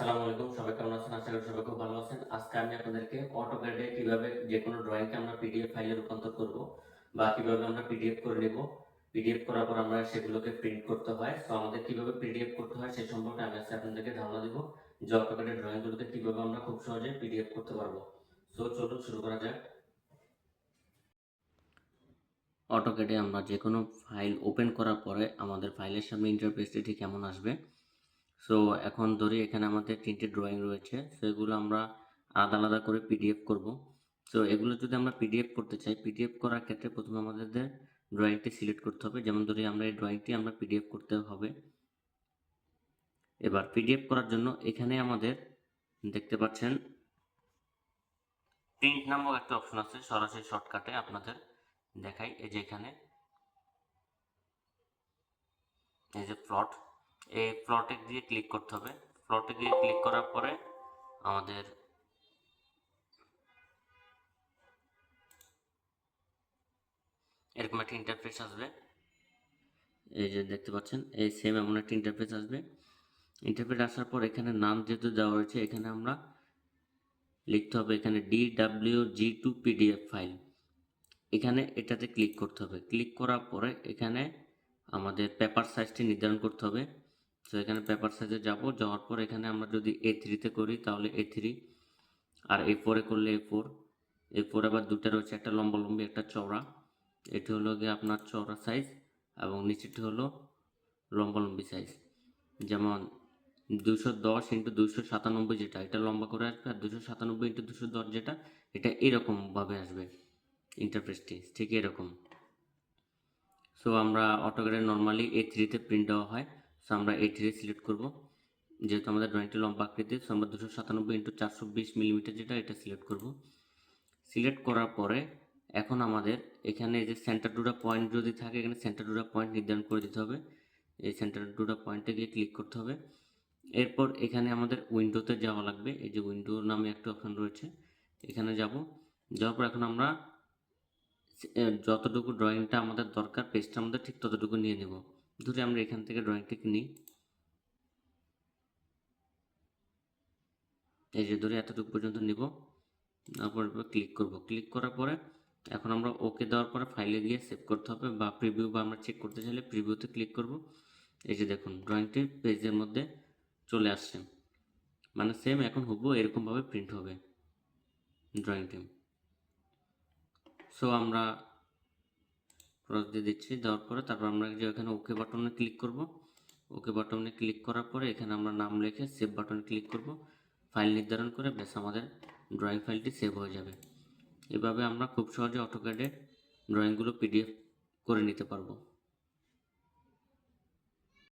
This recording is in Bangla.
আসসালামু আলাইকুম, সবাই কেমন আছেন? আশা করি সবাই খুব ভালো আছেন। আজকে আমি আপনাদেরকে অটোক্যাডে কীভাবে যে কোনো ড্রয়িংকে আমরা পিডিএফ ফাইলে রূপান্তর করব বা কীভাবে আমরা পিডিএফ করে নেব। পিডিএফ করার পর আমরা সেগুলোকে প্রিন্ট করতে হয়। তো আমাদের কীভাবে পিডিএফ করতে হয় সে সম্পর্কে আমি আজকে আপনাদেরকে ধারণা দেবো যে অটোক্যাডের ড্রয়িংগুলোকে কীভাবে আমরা খুব সহজে পিডিএফ করতে পারব। সো চলুন শুরু করা যাক। অটোক্যাডে আমরা যে কোনো ফাইল ওপেন করার পরে আমাদের ফাইলের সামনে ইন্টারফেসটি ঠিক কেমন আসবে? সো এখন ধরি এখানে আমাদের তিনটে ড্রয়িং রয়েছে। সো এগুলো আমরা আলাদা আলাদা করে পিডিএফ করব। সো এগুলো যদি আমরা পিডিএফ করতে চাই পিডিএফ করার ক্ষেত্রে প্রথমে আমাদের ড্রয়িংটি সিলেক্ট করতে হবে। যেমন ধরি আমরা এই ড্রয়িংটি আমরা পিডিএফ করতে হবে। এবার পিডিএফ করার জন্য এখানে আমাদের দেখতে পাচ্ছেন প্রিন্ট নামক একটা অপশন আছে। সরাসরি শর্টকাটে আপনাদের দেখাই। এই যে এখানে, এই যে প্লট এই প্লটে দিয়ে ক্লিক করতে হবে। প্লটে দিয়ে ক্লিক করার পরে আমাদের এরকম একটা ইন্টারফেস আসবে। এই যে দেখতে পাচ্ছেন, এই সেম এমন একটা ইন্টারফেস আসবে। ইন্টারফেস আসার পর এখানে নাম যেহেতু দেওয়া হয়েছে, এখানে আমরা লিখতে হবে এখানে D W G to PDF file এখানে এটাতে ক্লিক করতে হবে। ক্লিক করার পরে এখানে আমাদের পেপার সাইজটি নির্ধারণ করতে হবে। তো এখানে পেপার সাইজে যাব। যাওয়ার পর এখানে আমরা যদি এ থ্রিতে করি, তাহলে এ থ্রি আর এ ফোরে করলে এ ফোর এ ফোর আবার দুটা রয়েছে, একটা লম্বা লম্বি একটা চওড়া। এটি হলো গিয়ে আপনার চওড়া সাইজ এবং নিচেটি হলো লম্বা লম্বি সাইজ যেমন দুশো দশ ইন্টু দুশো সাতানব্বই যেটা, এটা লম্বা করে আসবে আর দুশো সাতানব্বই ইন্টু দুশো দশ যেটা, এটা এরকমভাবে আসবে ইন্টারফেসটি ঠিক এরকম। সো আমরা অটোগ্রাফে নর্মালি এ থ্রিতে প্রিন্ট দেওয়া হয়। সো আমরা এ থ্রি সিলেক্ট করব। যেহেতু আমাদের ড্রয়িংটি লম্বা আকৃতি সো আমরা দুশো সাতানব্বই ইন্টু চারশো বিশ মিলিমিটার যেটা, এটা সিলেক্ট করব। সিলেক্ট করার পরে এখন আমাদের এখানে যে সেন্টার ডুটা পয়েন্ট যদি থাকে, এখানে সেন্টার ডুটা পয়েন্ট নির্ধারণ করে দিতে হবে। এই সেন্টার ডুটা পয়েন্টে গিয়ে ক্লিক করতে হবে। এরপর এখানে আমাদের উইন্ডোতে যাওয়া লাগবে। এই যে উইন্ডো নামে একটা অপশন রয়েছে, এখানে যাব। যাওয়ার পর এখন আমরা যতটুকু ড্রয়িংটা আমাদের দরকার পেজটা আমাদের ঠিক ততটুকু নিয়ে নেব। ধরে আমরা এখান থেকে ড্রয়িংটাকে নিই। এই যে ধরে এতটুকু পর্যন্ত নিব। তারপর ক্লিক করব। ক্লিক করার পরে এখন আমরা ওকে দেওয়ার পরে ফাইলে গিয়ে সেভ করতে হবে বা প্রিভিউ বা আমরা চেক করতে চাইলে প্রিভিউতে ক্লিক করব। এই যে দেখুন ড্রয়িংটি পেজের মধ্যে চলে আসছে। মানে সেম এখন হব, এরকমভাবে প্রিন্ট হবে ড্রয়িংটি সো আমরা ক্রস দিয়ে দিচ্ছি, দেওয়ার পরে তারপর আমরা যে এখানে ওকে বাটনে ক্লিক করব। ওকে বাটনে ক্লিক করার পরে এখানে আমরা নাম লিখে সেভ বাটনে ক্লিক করব। ফাইল নির্ধারণ করে বেশ আমাদের ড্রয়িং ফাইলটি সেভ হয়ে যাবে। এভাবে আমরা খুব সহজে অটোক্যাডে ড্রয়িংগুলো পিডিএফ করে নিতে পারব।